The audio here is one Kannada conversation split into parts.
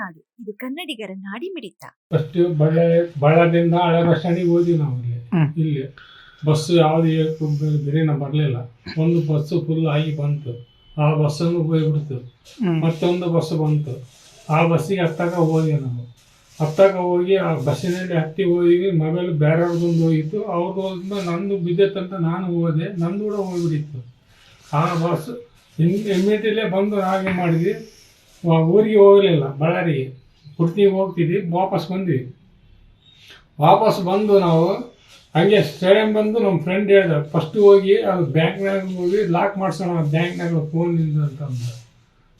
ನಾಡು ಇದು ಕನ್ನಡಿಗರ ನಾಡಿ ಮಿಡಿತ ಫಸ್ಟ್ ಬಳ್ಳಾರಿ ಬಳ್ಳಾರಿಯಿಂದ ಸ್ಟ್ಯಾಂಡಿಗೆ ಹೋದ್ವಿ ನಾವು ಇಲ್ಲಿ. ಇಲ್ಲಿ ಬಸ್ ಯಾವ್ದು ಬೇರೆನ ಬರಲಿಲ್ಲ. ಒಂದು ಬಸ್ಸು ಫುಲ್ ಆಗಿ ಬಂತು. ಆ ಬಸ್ಸನ್ನು ಹೋಗ್ಬಿಡ್ತು. ಮತ್ತೊಂದು ಬಸ್ ಬಂತು. ಆ ಬಸ್ಸಿಗೆ ಹತ್ತಾಗ ಹೋದ್ವಿ ನಾವು. ಹತ್ತಾಗ ಹೋಗಿ ಆ ಬಸ್ಸಿನಲ್ಲಿ ಹತ್ತಿ ಹೋಗಿ ಮೊಬೈಲ್ ಬೇರೆಯವ್ರದ್ದೊಂದು ಹೋಗಿತ್ತು. ಅವ್ರದ್ದು ಹೋದ್ಮೇಲೆ ನಂದು ಬಿದ್ದೈತಂತ ನಾನು ಹೋದೆ. ನಂದು ಕೂಡ ಹೋಗ್ಬಿಟ್ಟಿತ್ತು. ಆ ಬಸ್ ಇಮ್ಮಿಡಿಯೇಟ್ಲೇ ಬಂದು ಹಾಗೆ ಮಾಡಿದ್ವಿ. ಊರಿಗೆ ಹೋಗಲಿಲ್ಲ, ಬಳ್ಳಾರಿಗೆ. ಪುರ್ತಿಗೆ ಹೋಗ್ತಿದ್ವಿ ವಾಪಸ್ ಬಂದ್ವಿ. ವಾಪಸ್ ಬಂದು ನಾವು ಹಂಗೆ ಸ್ಟೇಡಿಯಂ ಬಂದು ನಮ್ಮ ಫ್ರೆಂಡ್ ಹೇಳ್ದ ಫಸ್ಟ್ ಹೋಗಿ ಅದು ಬ್ಯಾಂಕ್ನಾಗ ಹೋಗಿ ಲಾಕ್ ಮಾಡ್ಸೋಣ ಬ್ಯಾಂಕ್ನಾಗ ಫೋನ್ ಅಂತ ಅಂದ.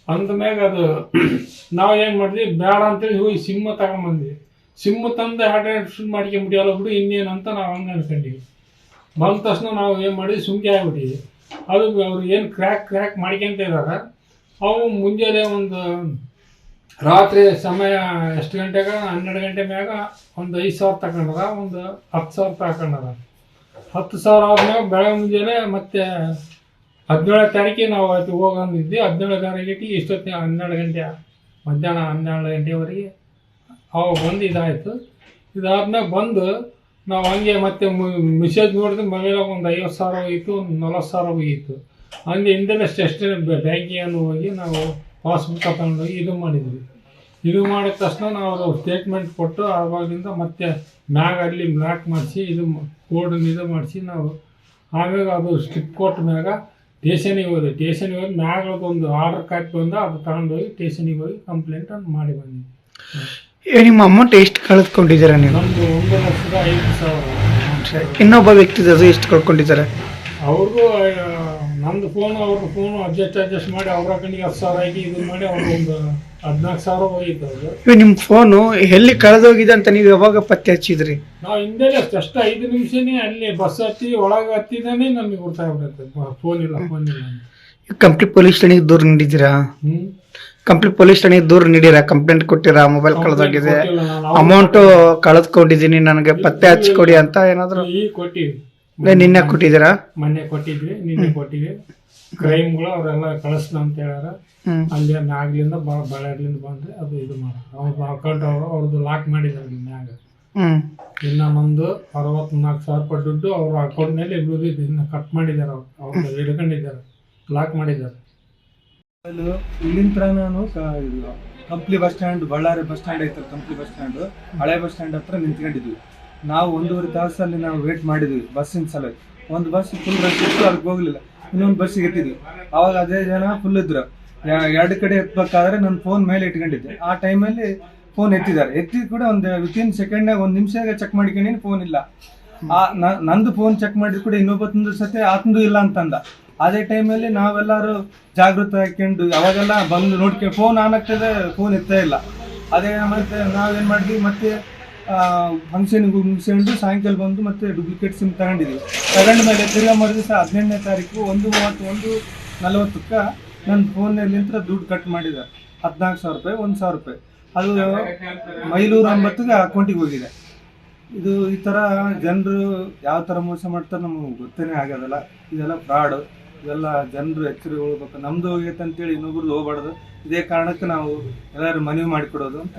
ಅಂದಮ್ಯಾಗ ಅದು ನಾವು ಏನು ಮಾಡಿದ್ವಿ, ಬೇಡ ಅಂತೇಳಿ ಹೋಗಿ ಸಿಮ್ಮ ತಗೊಂಬಂದ್ವಿ. ಸಿಮ್ಮ ತಂದು ಆಟ ಮಾಡ್ಕೊಂಬಿಟ್ಟಿಯಲ್ಲ ಬಿಡು, ಇನ್ನೇನು ಅಂತ ನಾವು ಹಂಗೆ ಅನ್ಕೊಂಡ್ವಿ. ಬಂದ ತಕ್ಷಣ ನಾವು ಏನು ಮಾಡಿದ್ವಿ, ಸುಮ್ಕೆ ಆಗ್ಬಿಟ್ಟಿದ್ವಿ. ಅದು ಅವ್ರು ಏನು ಕ್ರ್ಯಾಕ್ ಕ್ರ್ಯಾಕ್ ಮಾಡ್ಕೊಂತ ಇದ್ದಾರೆ ಅವು ಮುಂಜಾನೆ ಒಂದು ರಾತ್ರಿ ಸಮಯ ಎಷ್ಟು ಗಂಟೆಗೆ? ಹನ್ನೆರಡು ಗಂಟೆ ಮ್ಯಾಗ ಒಂದು ಐದು ಸಾವಿರ ತಗೊಂಡದ, ಒಂದು ಹತ್ತು ಸಾವಿರ ತಗೊಂಡದ. ಹತ್ತು ಸಾವಿರ ಆದ್ಮ್ಯಾಗ ಬೆಳಗ್ಗೆ ಮುಂಜಾನೆ ಮತ್ತೆ ಹದಿನೇಳು ತಾರೀಕಿಗೆ ನಾವು ಆಯ್ತು ಹೋಗಂದಿದ್ವಿ ಹದಿನೇಳು ತಾರೀಕಿಗೆ ಇಷ್ಟೊತ್ತಿನ ಹನ್ನೆರಡು ಗಂಟೆ, ಮಧ್ಯಾಹ್ನ ಹನ್ನೆರಡು ಗಂಟೆವರೆಗೆ ಅವಾಗ ಬಂದು ಇದಾಯಿತು. ಇದಾದ್ಮೇಲೆ ಬಂದು ನಾವು ಹಂಗೆ ಮತ್ತೆ ಮೆಸೇಜ್ ನೋಡಿದ್ರೆ ಮೊಬೈಲಾಗ ಒಂದು ಐವತ್ತು ಸಾವಿರ ಹೋಗಿತ್ತು, ಒಂದು ನಲ್ವತ್ತು ಸಾವಿರ ಹೋಗಿತ್ತು. ಹಂಗೆ ಹಿಂದೆಲ್ಲ ಎಷ್ಟು ಬ್ಯಾಂಕಿಂಗನ್ನು ಹೋಗಿ ನಾವು ಪಾಸ್ಬುಕ್ ತಗೊಂಡೋಗಿ ಇದು ಮಾಡಿದ್ವಿ. ಇದು ಮಾಡಿದ ತಕ್ಷಣ ನಾವು ಸ್ಟೇಟ್ಮೆಂಟ್ ಕೊಟ್ಟು ಆವಾಗಿಂದ ಮತ್ತೆ ಮ್ಯಾಗ ಅಲ್ಲಿ ಬ್ಲಾಕ್ ಮಾಡಿಸಿ ಇದು ಕೋಡನ್ನು ಇದು ಮಾಡಿಸಿ ನಾವು ಆಮ್ಯಾಗ ಅದು ಸ್ಟಿಪ್ ಕೊಟ್ಟ ಮ್ಯಾಗ ಟೇಷನಿಗೆ ಹೋದೆ. ಟೇಷನಿಗೆ ಹೋಗಿ ಮ್ಯಾಗದೊಂದು ಒಂದು ಆರ್ಡರ್ ಕಾಪಿ ಬಂದು ಅದು ತಗೊಂಡೋಗಿ ಟೇಷನಿಗೆ ಹೋಗಿ ಕಂಪ್ಲೇಂಟ್ ಅನ್ನು ಮಾಡಿ ಬಂದ್ವಿ. ನಿಮ್ಮ ಅಮೌಂಟ್ ಎಷ್ಟು ಕಳೆದುಕೊಂಡಿದ್ದೀರಾ ನೀವು? ನಮ್ಮದು ಒಂದು ಲಕ್ಷದ ಐದು ಸಾವಿರ. ಇನ್ನೊಬ್ಬ ವ್ಯಕ್ತಿ ಅದು ಎಷ್ಟು ಕಳ್ಕೊಂಡಿದ್ದಾರೆ? ಅವ್ರಿಗೂ ಆ, ಫೋನ್ ಅವ್ರ ಫೋನು ಅಡ್ಜಸ್ಟ್ ಅಡ್ಜಸ್ಟ್ ಮಾಡಿ ಅವ್ರ ಕಣ್ಣಿಗೆ ಹತ್ತು ಸಾವಿರ ಹಾಕಿ ಇದು ಮಾಡಿ ಅವ್ರು ಒಂದು ಹದಿನಾಲ್ಕು ಸಾವಿರ ಹೋಗಿತ್ತು ಇವಾಗ ನಿಮ್ಮ ಫೋನು ಎಲ್ಲಿ ಕಳೆದೋಗಿದೆ ಅಂತ ನೀವು ಯಾವಾಗ ಪತ್ತೆ ಹಚ್ಚಿದ್ರಿ? ನಾವು ಹಿಂದೆ ಜಸ್ಟ್ ಐದು ನಿಮಿಷನೇ ಅಲ್ಲಿ ಬಸ್ ಹತ್ತಿ ಒಳಗೆ ಹತ್ತಿದಾನೆ ನಮಗೆ ಗೊತ್ತಾಗ್ಬಿಡುತ್ತೆ ಫೋನ್ ಇಲ್ಲ ಫೋನ್ ಇಲ್ಲ ಅಂತ. ಕಂಪ್ಲೀಟ್ ಪೊಲೀಸ್ ಠಾಣೆಗೆ ದೂರ ನೀಡಿದ್ದೀರಾ ಹ್ಮ್. ಕಂಪ್ಲೀಟ್ ಪೊಲೀಸ್ ಠಾಣೆಗೆ ದೂರ ನೀಡಿರಾ ಕಂಪ್ಲೇಂಟ್ ಕೊಟ್ಟಿರಾ? ಮೊಬೈಲ್ ಕಳೆದೋಗಿದೆ. ಕೊಟ್ಟಿಲ್ಲ ನಾನು. ಅಮೌಂಟ್ ಕಳೆದುಕೊಂಡಿದ್ದೀನಿ ನನಗೆ ಪತ್ತೆ ಹಚ್ಚಿಕೊಡಿ ಅಂತ ಏನಾದ್ರು? ಈ ಕೊಟ್ಟಿವಿ. ನಿನ್ನೆ ಕೊಟ್ಟಿದ್ದೀರಾ? ಮೊನ್ನೆ ಕೊಟ್ಟಿದ್ವಿ ನಿನ್ನೆ ಕೊಟ್ಟಿವಿ ಕ್ರೈಮ್ಗಳು ಅವರೆಲ್ಲ ಕಳಿಸ್ನ ಅಂತ ಹೇಳಾರ ಅಲ್ಲಿ ಮ್ಯಾಗ್ಲಿಂದ ಬಳ್ಳಾರ್ಲಿಂದ ಬಂದ್ರೆ ಅದು ಇದು ಮಾಡ ಅವ್ರ ಅಕೌಂಟ್ ಅವರು ಅವ್ರದ್ದು ಲಾಕ್ ಮಾಡಿದ್ದಾರೆ ನಿನ್ನಾಗ ಮ್ಯಾಗ ಇನ್ನ ನಮ್ದು ಅರವತ್ನಾಲ್ಕು ಸಾವಿರ ರೂಪಾಯಿ ದುಡ್ಡು ಅವ್ರ ಅಕೌಂಟ್ ಮೇಲೆ ಇಬ್ಬರು ಕಟ್ ಮಾಡಿದ್ದಾರೆ ಅವ್ರು. ಅವ್ರ ಹಿಡ್ಕೊಂಡಿದ್ದಾರೆ. ಲಾಕ್ ಮಾಡಿದ್ದಾರೆ. ಇಲ್ಲಿಂದ ನಾನು Kampli bus stand Ballari bus stand ಐತಲ್ಲ ಕಂಪ್ಲಿ ಬಸ್ ಸ್ಟ್ಯಾಂಡ್. ಹಳೆ ಬಸ್ ಸ್ಟ್ಯಾಂಡ್ ಹತ್ರ ನಿಂತ್ಕೊಂಡಿದ್ವಿ. ನಾವು ಒಂದೂವರೆ ತಾಸಲ್ಲಿ ನಾವು ವೇಟ್ ಮಾಡಿದ್ವಿ ಬಸ್ಸಿನ ಸಲುವಾಗಿ. ಒಂದು ಬಸ್ ಫುಲ್ ರಶ್ ಇತ್ತು ಅದಕ್ಕೆ ಹೋಗ್ಲಿಲ್ಲ. ಇನ್ನೊಂದು ಬಸ್ಸಿಗೆ ಎತ್ತಿದ್ವಿ. ಅವಾಗ ಅದೇ ಜನ ಫುಲ್ ಇದ್ರು. ಎರಡು ಕಡೆ ಎತ್ತಬೇಕಾದ್ರೆ ನನ್ನ ಫೋನ್ ಮೇಲೆ ಇಟ್ಕೊಂಡಿದ್ದೆ. ಆ ಟೈಮಲ್ಲಿ ಫೋನ್ ಎತ್ತಿದ್ದಾರೆ. ಎತ್ತಿದ ಕೂಡ ಒಂದು ವಿತಿನ್ ಸೆಕೆಂಡ್ನಾಗ ಒಂದು ನಿಮಿಷದಾಗ ಚೆಕ್ ಮಾಡ್ಕೊಂಡಿನಿ ಫೋನ್ ಇಲ್ಲ. ಆ ನಂದು ಫೋನ್ ಚೆಕ್ ಮಾಡಿದ ಕೂಡ ಇನ್ನೊಬ್ಬತ್ತೊಂದು ಸತಿ ಆತಂದು ಇಲ್ಲ ಅಂತಂದ. ಅದೇ ಟೈಮಲ್ಲಿ ನಾವೆಲ್ಲರೂ ಜಾಗೃತ ಹಾಕೊಂಡು ಅವಾಗೆಲ್ಲ ಬಂದು ನೋಡ್ಕೊಂಡು ಫೋನ್ ಆನ್ ಆಗ್ತದೆ ಫೋನ್ ಎತ್ತೇ ಇಲ್ಲ. ಅದೇ ಮತ್ತೆ ನಾವೇನು ಮಾಡಿದ್ವಿ, ಮತ್ತೆ ಫಂಕ್ಷನ್ಗೆ ಮುಗಿಸ್ಕೊಂಡು ಸಾಯಂಕಾಲ ಬಂದು ಮತ್ತೆ ಡೂಪ್ಲಿಕೇಟ್ ಸಿಮ್ ತಗೊಂಡಿದ್ವಿ. ತಗೊಂಡ ಮೇಲೆ ತಿರ್ಗಾ ಮರು ದಿವಸ ಹದಿನೆಂಟನೇ ತಾರೀಕು ಒಂದು ಮೂವತ್ತು ಒಂದು ನಲವತ್ತಕ್ಕೆ ನನ್ನ ಫೋನಲ್ಲಿಂತ ದುಡ್ಡು ಕಟ್ ಮಾಡಿದೆ. ಹದಿನಾಲ್ಕು ಸಾವಿರ ರೂಪಾಯಿ, ಒಂದು ಸಾವಿರ ರೂಪಾಯಿ. ಅದು ಮೈಲೂರು ಒಂಬತ್ತಿಗೆ ಅಕೌಂಟಿಗೆ ಹೋಗಿದೆ. ಇದು ಈ ಥರ ಜನರು ಯಾವ ಥರ ಮೋಸ ಮಾಡ್ತಾರೆ ನಮಗೆ ಗೊತ್ತೇ ಆಗೋದಲ್ಲ. ಇದೆಲ್ಲ ಫ್ರಾಡು ಇವೆಲ್ಲ ಜನರು ಎಚ್ಚರಿಕೆ ಹೋಗ್ಬೇಕು ನಮ್ದು ಹೋಗೈತೆ ಅಂತೇಳಿ ಇನ್ನೊಬ್ರದ್ದು ಹೋಗ್ಬಾರ್ದು. ಇದೇ ಕಾರಣಕ್ಕೆ ನಾವು ಎಲ್ಲರೂ ಮನವಿ ಮಾಡಿಕೊಡೋದು ಅಂತ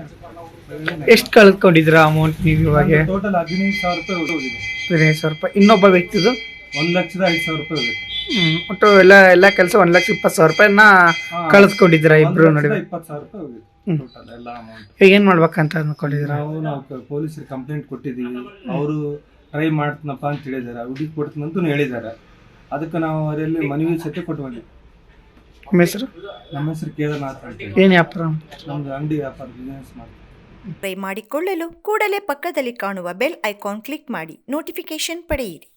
ಎಷ್ಟು ಕಳೆದುಕೊಂಡಿದ್ದೀರಾ ಅಮೌಂಟ್ ನೀವು ಇವಾಗ? ಟೋಟಲ್ ಹದಿನೈದು ಸಾವಿರ ರೂಪಾಯಿ ಹೋಗಿದೆ ಹದಿನೈದು ಸಾವಿರ ರೂಪಾಯಿ. ಇನ್ನೊಬ್ಬ ವ್ಯಕ್ತಿದು? ಒಂದು ಲಕ್ಷದ ಐದು ಸಾವಿರ ರೂಪಾಯಿ ಹೋಗುತ್ತೆ ಹ್ಮ್ ಒಟ್ಟು ಎಲ್ಲ ಎಲ್ಲ ಕೆಲಸ ಒಂದ್ ಲಕ್ಷ ಇಪ್ಪತ್ತು ಸಾವಿರ ರೂಪಾಯಿನ ಹಾ, ಕಳೆದುಕೊಂಡಿದ್ದೀರಾ ಒಂದು ಇಬ್ರು ಲಕ್ಷದ ನಡುವೆ? ಇಪ್ಪತ್ತು ಸಾವಿರ ರೂಪಾಯಿ ಹೋಗಿದೆ ಹ್ಮ್. ಟೋಟಲ್ ಎಲ್ಲ ಅಮೌಂಟ್ ಈಗ ಏನ್ ಮಾಡ್ಬೇಕಂತ ಅನ್ಕೊಂಡಿದ್ದೀರಾ? ನಾವು ನಾವು ಪೊಲೀಸರಿಗೆ ಕಂಪ್ಲೇಂಟ್ ಕೊಟ್ಟಿದ್ದೀವಿ. ಅವರು ಟ್ರೈ ಮಾಡ್ತೀನಪ್ಪ ಅಂತ ಹೇಳಿದ್ದಾರೆ. ಹುಡುಗಿ ಕೊಡ್ತೀನಂತೂ ಹೇಳಿದ್ದಾರೆ. ಅದಕ್ಕೆ ನಾವು ಅವರಲ್ಲಿ ಮನವಿ ಸತ್ಯ ಕೊಟ್ಟು ಬಂದ್ವಿ ನಿಮ್ಮ ಹೆಸರು? ನಮ್ಮ ಹೆಸರು ಕೇದಾರ್ನಾಥ್ ಅಂತ ಹೇಳಿ. ವ್ಯಾಪಾರ? ನಮ್ದು ಅಂಗಡಿ ವ್ಯಾಪಾರ ಬಿಸ್ನೆಸ್ ಮಾಡ್ತೀವಿ. ಟ್ರೈ ಮಾಡಿಕೊಳ್ಳಲು ಕೂಡಲೇ ಪಕ್ಕದಲ್ಲಿ ಕಾಣುವ ಬೆಲ್ ಐಕಾನ್ ಕ್ಲಿಕ್ ಮಾಡಿ ನೋಟಿಫಿಕೇಶನ್ ಪಡೆಯಿರಿ.